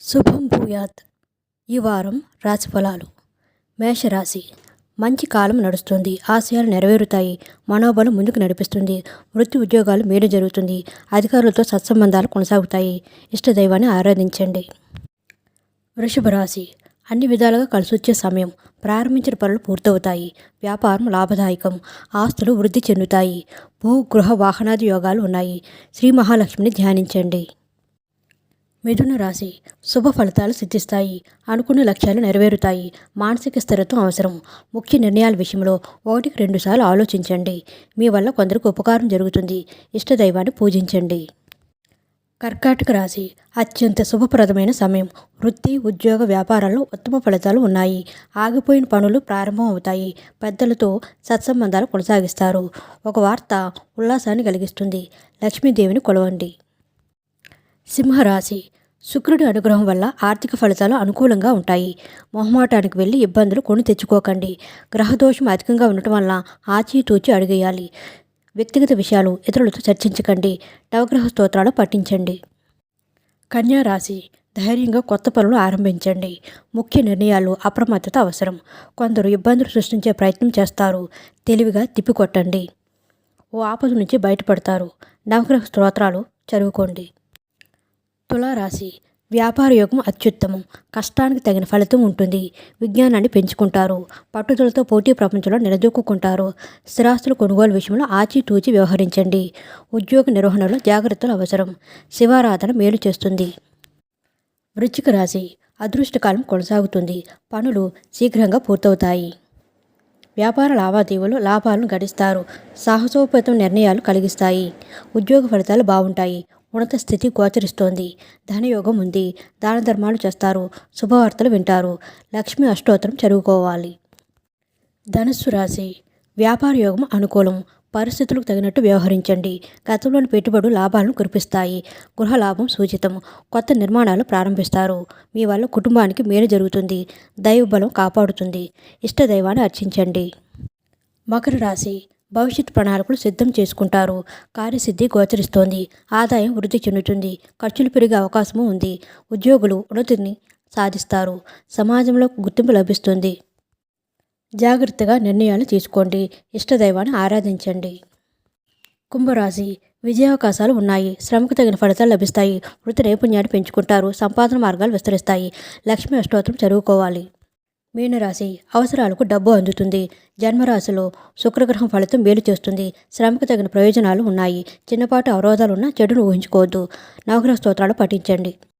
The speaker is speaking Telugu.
శుభం భూయాత్. ఈ వారం రాశిఫలాలు మేషరాశి. మంచి కాలం నడుస్తుంది. ఆశయాలు నెరవేరుతాయి. మనోబలం ముందుకు నడిపిస్తుంది. వృత్తి ఉద్యోగాలు మేలు జరుగుతుంది. అధికారులతో సత్సంబంధాలు కొనసాగుతాయి. ఇష్టదైవాన్ని ఆరాధించండి. వృషభ రాశి అన్ని విధాలుగా కలిసొచ్చే సమయం. ప్రారంభించిన పనులు పూర్తవుతాయి. వ్యాపారం లాభదాయకం. ఆస్తులు వృద్ధి చెందుతాయి. భూ గృహ వాహనాది యోగాలు ఉన్నాయి. శ్రీ మహాలక్ష్మిని ధ్యానించండి. మిథున రాశి శుభ ఫలితాలు సిద్ధిస్తాయి. అనుకున్న లక్ష్యాలు నెరవేరుతాయి. మానసిక స్థిరత్వం అవసరం. ముఖ్య నిర్ణయాల విషయంలో ఒకటికి రెండుసార్లు ఆలోచించండి. మీ వల్ల కొందరికి ఉపకారం జరుగుతుంది. ఇష్టదైవాన్ని పూజించండి. కర్కాటక రాశి అత్యంత శుభప్రదమైన సమయం. వృత్తి ఉద్యోగ వ్యాపారాల్లో ఉత్తమ ఫలితాలు ఉన్నాయి. ఆగిపోయిన పనులు ప్రారంభం అవుతాయి. పెద్దలతో సత్సంబంధాలు కొనసాగిస్తారు. ఒక వార్త ఉల్లాసాన్ని కలిగిస్తుంది. లక్ష్మీదేవిని కొలవండి. సింహరాశి శుక్రుడి అనుగ్రహం వల్ల ఆర్థిక ఫలితాలు అనుకూలంగా ఉంటాయి. మొహమాటానికి వెళ్ళి ఇబ్బందులు కొని తెచ్చుకోకండి. గ్రహదోషం అధికంగా ఉండటం వల్ల ఆచితూచి అడిగేయాలి. వ్యక్తిగత విషయాలు ఇతరులతో చర్చించకండి. నవగ్రహ స్తోత్రాలు పఠించండి. కన్యా రాశి ధైర్యంగా కొత్త పనులు ఆరంభించండి. ముఖ్య నిర్ణయాలు అప్రమత్తత అవసరం. కొందరు ఇబ్బందులు సృష్టించే ప్రయత్నం చేస్తారు. తెలివిగా తిప్పికొట్టండి. ఓ ఆపద నుంచి బయటపడతారు. నవగ్రహ స్తోత్రాలు చదువుకోండి. తులారాశి. వ్యాపార యోగం అత్యుత్తమం. కష్టానికి తగిన ఫలితం ఉంటుంది. విజ్ఞానాన్ని పెంచుకుంటారు. పట్టుదలతో పోటీ ప్రపంచంలో నిలదొక్కుంటారు స్థిరాస్తుల కొనుగోలు విషయంలో ఆచితూచి వ్యవహరించండి. ఉద్యోగ నిర్వహణలో జాగ్రత్తలు అవసరం. శివారాధన మేలు చేస్తుంది. వృచ్చిక రాశి. అదృష్టకాలం కొనసాగుతుంది. పనులు శీఘ్రంగా పూర్తవుతాయి. వ్యాపార లావాదేవీలు లాభాలను గడిస్తారు సాహసోపేతం నిర్ణయాలు కలిగిస్తాయి. ఉద్యోగ ఫలితాలు బాగుంటాయి. ఉన్నత స్థితి గోచరిస్తోంది. ధనయోగం ఉంది. దాన ధర్మాలు చేస్తారు. శుభవార్తలు వింటారు. లక్ష్మి అష్టోత్తరం చదువుకోవాలి. ధనుస్సు రాశి. వ్యాపార యోగం అనుకూలం. పరిస్థితులకు తగినట్టు వ్యవహరించండి. గతంలోని పెట్టుబడులు లాభాలను కురిపిస్తాయి. గృహ లాభం సూచితం. కొత్త నిర్మాణాలు ప్రారంభిస్తారు. మీ వల్ల కుటుంబానికి మేలు జరుగుతుంది. దైవబలం కాపాడుతుంది. ఇష్టదైవాన్ని అర్చించండి. మకర రాశి. భవిష్యత్ ప్రణాళికలు సిద్ధం చేసుకుంటారు. కార్యసిద్ధి గోచరిస్తోంది. ఆదాయం వృద్ధి చెందుతుంది. ఖర్చులు పెరిగే అవకాశము ఉంది. ఉద్యోగులు ఉన్నతిని సాధిస్తారు. సమాజంలో గుర్తింపు లభిస్తుంది. జాగ్రత్తగా నిర్ణయాలు తీసుకోండి. ఇష్టదైవాన్ని ఆరాధించండి. కుంభరాశి. విజయావకాశాలు ఉన్నాయి. శ్రమకు తగిన ఫలితాలు లభిస్తాయి. వృత్తి నైపుణ్యాన్ని పెంచుకుంటారు. సంపాదన మార్గాలు విస్తరిస్తాయి. లక్ష్మీ అష్టోత్తరం చదువుకోవాలి. మీనరాశి అవసరాలకు డబ్బు అందుతుంది. జన్మరాశిలో శుక్రగ్రహం ఫలితం మేలు చేస్తుంది. శ్రమకు తగిన ప్రయోజనాలు ఉన్నాయి. చిన్నపాటి అవరోధాలున్న చెడును ఊహించుకోవద్దు. నవగ్రహ స్తోత్రాలు పఠించండి.